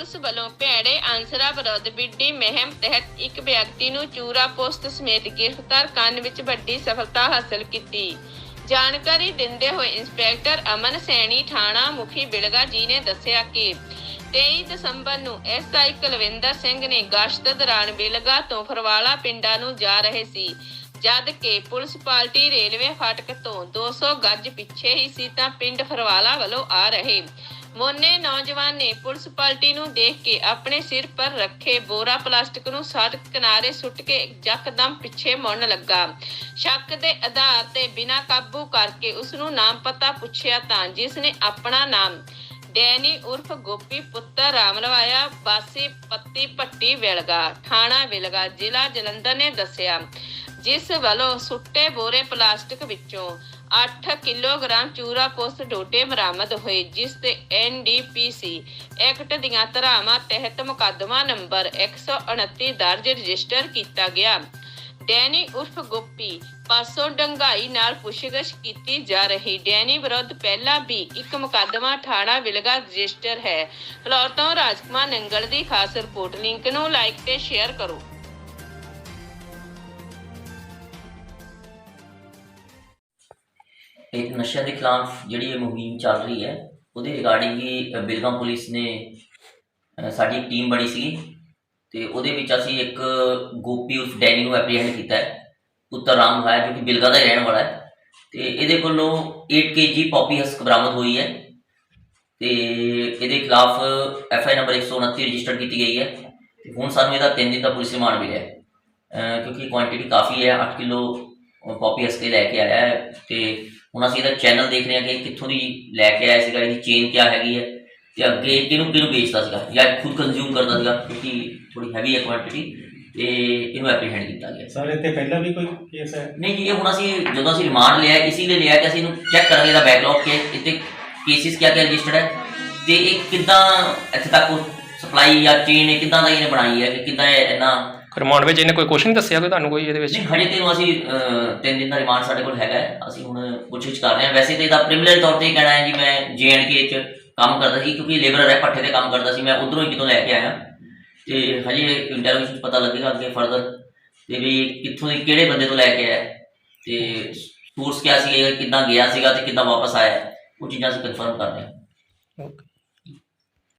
Police ਵੱਲੋਂ ਭੈੜੇ ਅਨਸਰਾਂ ਵਿਰੁੱਧ ਵਿੱਢੀ ਮਹਿੰਮ ਤਹਿਤ ਇੱਕ ਵਿਅਕਤੀ ਨੂੰ ਚੂਰਾ ਪੋਸਟ ਸਮੇਤ ਗ੍ਰਿਫਤਾਰ ਕਰਨ ਵਿੱਚ ਵੱਡੀ ਸਫਲਤਾ ਹਾਸਲ ਕੀਤੀ। ਜਾਣਕਾਰੀ ਦਿੰਦੇ ਹੋਏ ਇੰਸਪੈਕਟਰ ਅਮਨ ਸੈਣੀ ਥਾਣਾ ਮੁਖੀ ਬਿਲਗਾ ਜੀ ਨੇ ਦੱਸਿਆ ਕਿ 23 ਦਸੰਬਰ ਨੂੰ ਐਸਆਈ ਕੁਲਵਿੰਦਰ ਸਿੰਘ ਨੇ ਗਸ਼ਤ ਦੌਰਾਨ ਬਿਲਗਾ ਤੋਂ ਫਰਵਾਲਾ ਪਿੰਡਾਂ ਨੂੰ ਜਾ ਰਹੇ ਸੀ, ਜਦ ਕਿ ਪੁਲਿਸ ਪਾਰਟੀ ਰੇਲਵੇ ਫਾਟਕ ਤੋਂ 200 ਗੱਜ ਪਿੱਛੇ ਹੀ ਸੀ ਤਾਂ ਪਿੰਡ ਫਰਵਾਲਾ ਵੱਲੋਂ ਆ ਰਹੇ। ਮੋਨੇ ਨੌਜਵਾਨ ਨੇ ਪੁਲਿਸ ਪਾਰਟੀ ਨੂੰ ਦੇਖ ਕੇ ਆਪਣੇ ਸਿਰ ਪਰ ਰੱਖੇ ਬੋਰਾ ਪਲਾਸਟਿਕ ਨੂੰ ਸੜਕ ਕਿਨਾਰੇ ਸੁੱਟ ਕੇ ਯਕਦਮ ਪਿੱਛੇ ਮੁੜਨ ਲੱਗਾ। ਸ਼ੱਕ ਦੇ ਆਧਾਰ ਤੇ ਬਿਨਾਂ ਕਾਬੂ ਕਰਕੇ ਉਸ ਨੂੰ ਨਾਮ ਪਤਾ ਪੁੱਛਿਆ ਤਾਂ ਜਿਸ ਨੇ ਆਪਣਾ ਨਾਮ ਡੈਨੀ ਉਰਫ ਗੋਪੀ ਪੁੱਤਰ ਰਾਮ ਲਵਾਇਆ ਬਾਸੀ ਪੱਤੀ ਪੱਟੀ ਵਿਲਗਾ, ਥਾਣਾ ਵਿਲਗਾ, ਜ਼ਿਲ੍ਹਾ ਜਲੰਧਰ ਨੇ ਦੱਸਿਆ। ਜਿਸ ਵੱਲੋਂ ਸੁੱਟੇ ਬੋਰੇ ਪਲਾਸਟਿਕ ਵਿੱਚੋਂ 8 ਕਿਲੋਗ੍ਰਾਮ ਚੂਰਾ ਪੋਸਟ ਡੋਡੇ ਬਰਾਮਦ ਹੋਏ, ਜਿਸ ਤੇ ਐਨਡੀਪੀਸੀ ਐਕਟ ਦੀਆਂ ਧਾਰਾਵਾਂ ਤਹਿਤ ਮੁਕੱਦਮਾ ਨੰਬਰ 129 ਦਰਜ ਰਜਿਸਟਰ ਕੀਤਾ ਗਿਆ। ਡੈਨੀ ਉਰਫ ਗੋਪੀ ਪਾਸੋਂ ਡੰਗਾਈ ਨਾਲ ਪੁੱਛਗਿੱਛ ਕੀਤੀ ਜਾ ਰਹੀ। ਡੈਨੀ ਵਿਰੁੱਧ ਪਹਿਲਾਂ ਵੀ ਇੱਕ ਮੁਕੱਦਮਾ ਥਾਣਾ ਵਿਲਗਾ ਰਜਿਸਟਰ ਹੈ। ਫਲੋਰ ਤੋਂ ਰਾਜਕੁਮਾਰ ਨੰਗਲ ਦੀ ਖਾਸ ਰਿਪੋਰਟ, ਲਿੰਕ ਨੂੰ ਲਾਈਕ ਤੇ ਸ਼ੇਅਰ ਕਰੋ। ਇੱਕ ਨਸ਼ਿਆਂ ਦੇ ਖਿਲਾਫ ਜਿਹੜੀ ਇਹ ਮੁਹਿੰਮ ਚੱਲ ਰਹੀ ਹੈ ਉਹਦੇ ਰਿਗਾਰਡਿੰਗ ਹੀ ਅ, ਬਿਲਗਾਮ ਪੁਲਿਸ ਨੇ ਸਾਡੀ ਇੱਕ ਟੀਮ ਬਣੀ ਸੀ ਤੇ ਉਹਦੇ ਵਿੱਚ ਅਸੀਂ ਇੱਕ ਗੋਪੀ ਉਸ ਡੈਨੀ ਨੂੰ ਐਪਰੀਹੈਂਡ ਕੀਤਾ ਹੈ। ਪੁੱਤਰ ਰਾਮ ਹੈ ਜੋ ਕਿ ਬਿਲਗਾ ਦਾ ਹੀ ਰਹਿਣ ਵਾਲਾ ਹੈ। ਤੇ ਇਹਦੇ ਕੋਲੋਂ 8 ਕੇਜੀ ਪੌਪੀ ਹਸਕ ਬਰਾਮਦ ਹੋਈ ਹੈ ਤੇ ਇਹਦੇ ਖਿਲਾਫ ਐਫ ਆਈ ਨੰਬਰ 129 ਰਜਿਸਟਰ ਕੀਤੀ ਗਈ ਹੈ ਤੇ ਹੁਣ ਸਾਨੂੰ ਇਹਦਾ 3 ਦਿਨ ਦਾ ਪੁਲਿਸ ਰਿਮਾਂਡ ਮਿਲਿਆ ਕਿਉਂਕਿ ਕੁਆਂਟੀਟੀ ਕਾਫੀ ਹੈ 8 ਕਿਲੋ ਪੌਪੀ ਹਸਕੇ ਲੈ ਕੇ ਆਇਆ ਹੈ ਤੇ ਹੁਣ ਅਸੀਂ ਇਹਦਾ ਚੈਨਲ ਦੇਖ ਰਹੇ ਹਾਂ ਕਿ ਕਿੱਥੋਂ ਦੀ ਲੈ ਕੇ ਆਇਆ ਸੀਗਾ ਇਹਦੀ ਚੇਨ ਕਿਆ ਹੈਗੀ ਹੈ ਤੇ ਅੱਗੇ ਕਿਹਨੂੰ ਕਿਹਨੂੰ ਵੇਚਦਾ ਸੀਗਾ ਜਾਂ ਖੁਦ ਕੰਜ਼ਿਊਮ ਕਰਦਾ ਸੀਗਾ ਕਿਉਂਕਿ ਥੋੜੀ ਹੈਵੀ ਹੈ ਕੁਆਂਟੀਟੀ ਤੇ ਇਹਨੂੰ ਐਪਰੀਹੈਂਡ ਕੀਤਾ ਗਿਆ। ਸਰ ਇੱਥੇ ਪਹਿਲਾਂ ਵੀ ਕੋਈ ਕੇਸ ਹੈ? ਨਹੀਂ ਜੀ ਇਹ ਹੁਣ ਅਸੀਂ ਜਦੋਂ ਅਸੀਂ ਰਿਮਾਂਡ ਲਿਆ ਇਸੇ ਲਈ ਲਿਆ ਕਿ ਅਸੀਂ ਇਹਨੂੰ ਚੈੱਕ ਕਰਾਂਗੇ ਇਹਦਾ ਬੈਕਲੌਗ ਕਿ ਇੱਥੇ ਕੇਸਿਸ ਕਿਆ ਕਿਆ ਰਜਿਸਟਰਡ ਹੈ ਤੇ ਇਹ ਕਿੱਦਾਂ ਇੱਥੇ ਤੱਕ ਸਪਲਾਈ ਜਾਂ ਚੇਨ ਕਿੱਦਾਂ ਦਾ ਇਹਨੇ ਬਣਾਈ ਹੈ ਕਿ ਕਿੱਦਾਂ ਇਹ ਇੰਨਾ ਰਿਮਾਂਡ ਵਿੱਚ ਇਹਨੇ ਕੋਈ ਕੁਐਸਚਨ ਦੱਸਿਆ ਕੋਈ ਤੁਹਾਨੂੰ ਕੋਈ ਇਹਦੇ ਵਿੱਚ? ਨਹੀਂ ਹਜੇ ਤੈਨੂੰ ਅਸੀਂ ਅਹ, ਤਿੰਨ ਦਿਨ ਦਾ ਰਿਮਾਂਡ ਸਾਡੇ ਕੋਲ ਹੈਗਾ ਹੈ। ਅਸੀਂ ਹੁਣ ਪੁੱਛਗਿੱਛ ਕਰ ਰਹੇ ਹਾਂ। ਵੈਸੇ ਤੇ ਇਹਦਾ ਪ੍ਰਿਮਿਨਰੀ ਤੌਰ ਤੇ ਇਹ ਕਹਿਣਾ ਹੈ ਜੀ ਮੈਂ ਜੇਐਨਕੇ ਚ ਕੰਮ ਕਰਦਾ ਸੀ ਕਿਉਂਕਿ ਲੇਬਰ ਹੈ ਪੱਠੇ ਤੇ ਕੰਮ ਕਰਦਾ ਸੀ। ਮੈਂ ਉਧਰੋਂ ਹੀ ਕਿਤੋਂ ਲੈ ਕੇ ਆਇਆ। ਤੇ ਹਜੇ ਇੰਟਰਵਿਊ ਚ ਪਤਾ ਲੱਗੇਗਾ ਅੱਗੇ ਫਰਦਰ ਤੇ ਵੀ ਕਿੱਥੋਂ ਦੀ ਕਿਹੜੇ ਬੰਦੇ ਤੋਂ ਲੈ ਕੇ ਆਇਆ। ਤੇ ਸੋਰਸ ਕਿਆ ਸੀ ਇਹ ਕਿੱਦਾਂ ਗਿਆ ਸੀਗਾ ਤੇ ਕਿੱਦਾਂ ਵਾਪਸ ਆਇਆ। ਉਹ ਚੀਜ਼ਾਂ ਅਸੀਂ ਕਨਫਰਮ ਕਰ ਰਹੇ ਹਾਂ। ਓਕੇ